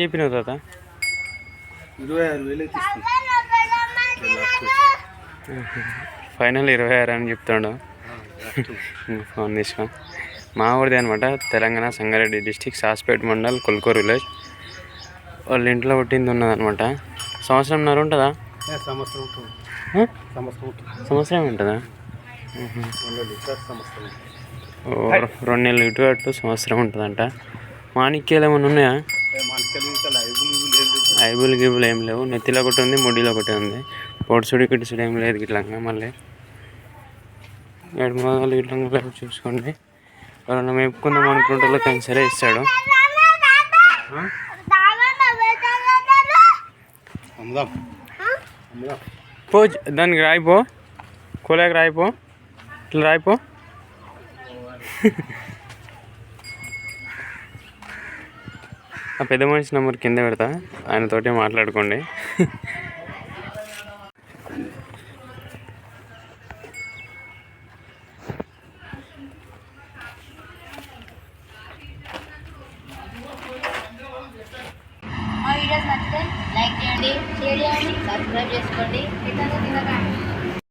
చెప్పినావు తాత? ఇరవై ఆరు వేలు అయితే ఇస్తుంది ఫైనల్ ఇరవై ఆరు అని చెప్తాడు. ఫోన్ తీసుకో. మా ఊరిది అనమాట తెలంగాణ సంగారెడ్డి డిస్టిక్ సాస్పేట్ మండల్ కొల్కూరు విలేజ్. వాళ్ళ ఇంట్లో పుట్టింది ఉన్నదనమాట సంవత్సరంన్నర ఉంటుందా? సంవత్సరం? సంవత్సరం ఉంటుంది. రెండు నెలలు ఇటు అటు సంవత్సరం ఉంటుందంట. మాణిక్యాలు ఏమైనా ఉన్నాయా? ఐబుల్ గిబుల్ ఏం లేవు. నెత్తిలో ఒకటి ఉంది ముడిలో ఒకటి ఉంది. పొడుసుడు గిడుసుడు ఏం లేదు గిట్లంగా మళ్ళీ. ఏడు మొదలు గిట్లంగా చూసుకోండి. ఎవరైనా మేపుకుందాం అనుకుంటే కన్సరే ఇస్తాడు. పో దానికి రాయిపో. కూలకి రాయిపో. ఇట్లా రాయిపో. ఆ పెద్ద మనిషి నెంబర్ కింద పెడతా. ఆయనతోటి మాట్లాడుకోండి. మా వీడియోస్ నచ్చితే లైక్ చేయండి షేర్ చేయండి సబ్స్క్రైబ్ చేసుకోండి. ఇతను తినకండి